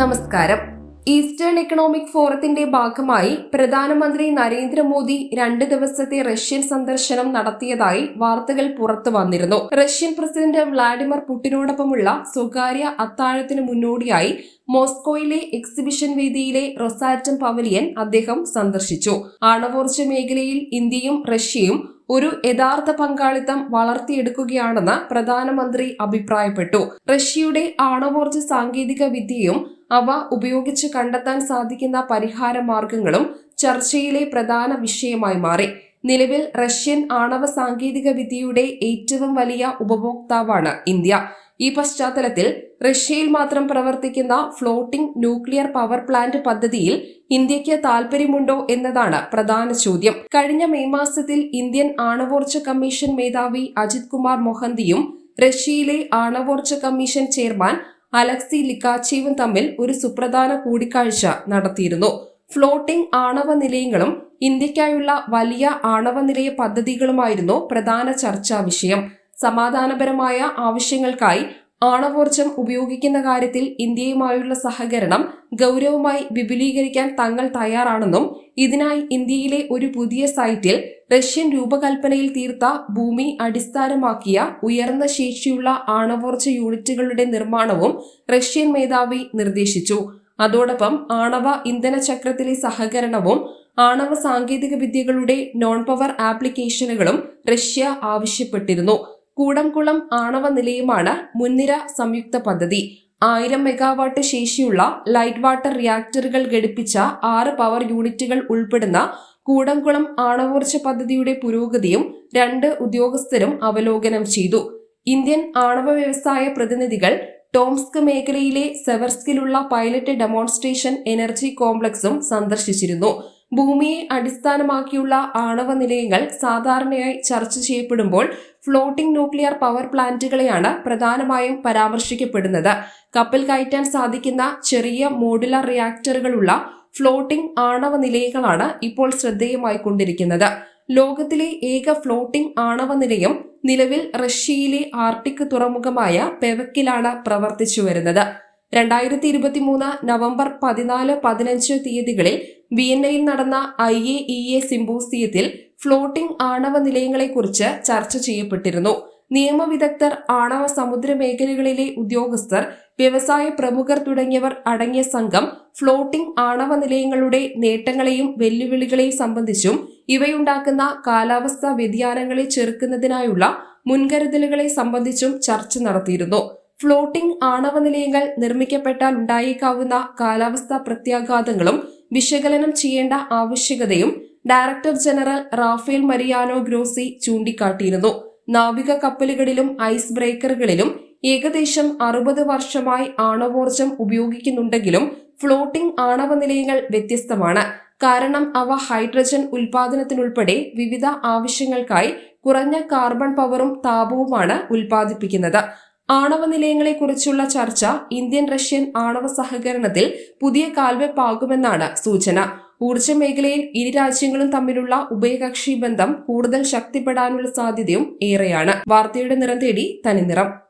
നമസ്കാരം. Eastern economic ഫോറത്തിന്റെ ഭാഗമായി പ്രധാനമന്ത്രി നരേന്ദ്രമോദി രണ്ട് ദിവസത്തെ റഷ്യൻ സന്ദർശനം നടത്തിയതായി വാർത്തകൾ പുറത്തു വന്നിരുന്നു. റഷ്യൻ പ്രസിഡന്റ് വ്ളാഡിമിർ പുടിനോടൊപ്പമുള്ള സ്വകാര്യ അത്താഴത്തിന് മുന്നോടിയായി മോസ്കോയിലെ എക്സിബിഷൻ വേദിയിലെ റൊസാറ്റം പവലിയൻ അദ്ദേഹം സന്ദർശിച്ചു. ആണവോർജ മേഖലയിൽ ഇന്ത്യയും റഷ്യയും ഒരു യഥാർത്ഥ പങ്കാളിത്തം വളർത്തിയെടുക്കുകയാണെന്ന് പ്രധാനമന്ത്രി അഭിപ്രായപ്പെട്ടു. റഷ്യയുടെ ആണവോർജ സാങ്കേതിക വിദ്യയും അവ ഉപയോഗിച്ച് കണ്ടെത്താൻ സാധിക്കുന്ന പരിഹാര മാർഗങ്ങളും ചർച്ചയിലെ പ്രധാന വിഷയമായി മാറി. നിലവിൽ റഷ്യൻ ആണവ സാങ്കേതിക വിദ്യയുടെ ഏറ്റവും വലിയ ഉപഭോക്താവാണ് ഇന്ത്യ. ഈ പശ്ചാത്തലത്തിൽ റഷ്യയിൽ മാത്രം പ്രവർത്തിക്കുന്ന ഫ്ലോട്ടിംഗ് ന്യൂക്ലിയർ പവർ പ്ലാന്റ് പദ്ധതിയിൽ ഇന്ത്യയ്ക്ക് താൽപര്യമുണ്ടോ എന്നതാണ് പ്രധാന ചോദ്യം. കഴിഞ്ഞ മെയ് മാസത്തിൽ ഇന്ത്യൻ ആണവോർജ കമ്മീഷൻ മേധാവി അജിത് കുമാർ മൊഹന്തിയും റഷ്യയിലെ ആണവോർജ കമ്മീഷൻ ചെയർമാൻ അലക്സി ലിക്കാച്ചീവും തമ്മിൽ ഒരു സുപ്രധാന കൂടിക്കാഴ്ച നടത്തിയിരുന്നു. ഫ്ലോട്ടിംഗ് ആണവ നിലയങ്ങളും ഇന്ത്യക്കായുള്ള വലിയ ആണവ നിലയ പദ്ധതികളുമായിരുന്നു പ്രധാന ചർച്ചാ വിഷയം. സമാധാനപരമായ ആവശ്യങ്ങൾക്കായി ആണവോർജം ഉപയോഗിക്കുന്ന കാര്യത്തിൽ ഇന്ത്യയുമായുള്ള സഹകരണം ഗൗരവമായി വിപുലീകരിക്കാൻ തങ്ങൾ തയ്യാറാണെന്നും ഇതിനായി ഇന്ത്യയിലെ ഒരു പുതിയ സൈറ്റിൽ റഷ്യൻ രൂപകൽപ്പനയിൽ തീർത്ത ഭൂമി അടിസ്ഥാനമാക്കിയ ഉയർന്ന ശേഷിയുള്ള ആണവോർജ യൂണിറ്റുകളുടെ നിർമ്മാണവും റഷ്യൻ മേധാവി നിർദ്ദേശിച്ചു. അതോടൊപ്പം ആണവ ഇന്ധന ചക്രത്തിലെ സഹകരണവും ആണവ സാങ്കേതിക വിദ്യകളുടെ നോൺ പവർ ആപ്ലിക്കേഷനുകളും റഷ്യ ആവശ്യപ്പെട്ടിരുന്നു. കൂടംകുളം ആണവ നിലയമാണ് മുൻനിര സംയുക്ത പദ്ധതി. ആയിരം മെഗാവാട്ട് ശേഷിയുള്ള ലൈറ്റ് വാട്ടർ റിയാക്ടറുകൾ ഘടിപ്പിച്ച ആറ് പവർ യൂണിറ്റുകൾ ഉൾപ്പെടുന്ന കൂടംകുളം ആണവോർജ പദ്ധതിയുടെ പുരോഗതിയും രണ്ട് ഉദ്യോഗസ്ഥരും അവലോകനം ചെയ്തു. ഇന്ത്യൻ ആണവ വ്യവസായ പ്രതിനിധികൾ ടോംസ്ക് മേഖലയിലെ സെവർസ്കിലുള്ള പൈലറ്റ് ഡെമോൺസ്ട്രേഷൻ എനർജി കോംപ്ലക്സും സന്ദർശിച്ചിരുന്നു. ഭൂമിയെ അടിസ്ഥാനമാക്കിയുള്ള ആണവ നിലയങ്ങൾ സാധാരണയായി ചർച്ച ചെയ്യപ്പെടുമ്പോൾ ഫ്ലോട്ടിംഗ് ന്യൂക്ലിയർ പവർ പ്ലാന്റുകളെയാണ് പ്രധാനമായും പരാമർശിക്കപ്പെടുന്നത്. കപ്പൽ കയറ്റാൻ സാധിക്കുന്ന ചെറിയ മോഡുലാർ റിയാക്ടറുകളുള്ള ഫ്ലോട്ടിംഗ് ആണവ നിലയങ്ങളാണ് ഇപ്പോൾ ശ്രദ്ധേയമായി കൊണ്ടിരിക്കുന്നത്. ലോകത്തിലെ ഏക ഫ്ലോട്ടിംഗ് ആണവ നിലയം നിലവിൽ റഷ്യയിലെ ആർട്ടിക് തുറമുഖമായ പെവക്കിലാണ് പ്രവർത്തിച്ചു വരുന്നത്. രണ്ടായിരത്തി ഇരുപത്തി മൂന്ന് നവംബർ പതിനാല് പതിനഞ്ച് തീയതികളിൽ വിയന്നയിൽ നടന്ന ഐ എ ഇ എ സിംബോസിയത്തിൽ ഫ്ലോട്ടിംഗ് ആണവ നിലയങ്ങളെക്കുറിച്ച് ചർച്ച ചെയ്യപ്പെട്ടിരുന്നു. നിയമവിദഗ്ധർ ആണവ സമുദ്ര മേഖലകളിലെ ഉദ്യോഗസ്ഥർ വ്യവസായ പ്രമുഖർ തുടങ്ങിയവർ അടങ്ങിയ സംഘം ഫ്ലോട്ടിംഗ് ആണവ നിലയങ്ങളുടെ നേട്ടങ്ങളെയും വെല്ലുവിളികളെയും സംബന്ധിച്ചും ഇവയുണ്ടാക്കുന്ന കാലാവസ്ഥാ വ്യതിയാനങ്ങളെ ചെറുക്കുന്നതിനായുള്ള മുൻകരുതലുകളെ സംബന്ധിച്ചും ചർച്ച നടത്തിയിരുന്നു. ഫ്ലോട്ടിംഗ് ആണവ നിലയങ്ങൾ നിർമ്മിക്കപ്പെട്ടാൽ ഉണ്ടായേക്കാവുന്ന കാലാവസ്ഥാ പ്രത്യാഘാതങ്ങളും വിശകലനം ചെയ്യേണ്ട ആവശ്യകതയും director general Rafael Mariano Grossi ചൂണ്ടിക്കാട്ടിയിരുന്നു. നാവിക കപ്പലുകളിലും ഐസ് ബ്രേക്കറുകളിലും ഏകദേശം അറുപത് വർഷമായി ആണവോർജം ഉപയോഗിക്കുന്നുണ്ടെങ്കിലും ഫ്ലോട്ടിംഗ് ആണവ നിലയങ്ങൾ വ്യത്യസ്തമാണ്. കാരണം അവ ഹൈഡ്രജൻ ഉൽപാദനത്തിനുൾപ്പെടെ വിവിധ ആവശ്യങ്ങൾക്കായി കുറഞ്ഞ കാർബൺ പവറും താപവുമാണ് ഉൽപ്പാദിപ്പിക്കുന്നത്. ആണവ നിലയങ്ങളെക്കുറിച്ചുള്ള ചർച്ച ഇന്ത്യൻ റഷ്യൻ ആണവ സഹകരണത്തിൽ പുതിയ കാൽവെപ്പാകുമെന്നാണ് സൂചന. ഊർജ മേഖലയിൽ ഇരു രാജ്യങ്ങളും തമ്മിലുള്ള ഉഭയകക്ഷി ബന്ധം കൂടുതൽ ശക്തിപ്പെടാനുള്ള സാധ്യതയും ഏറെയാണ്. വാർത്തയുടെ നിറം തേടി തനിനിറം.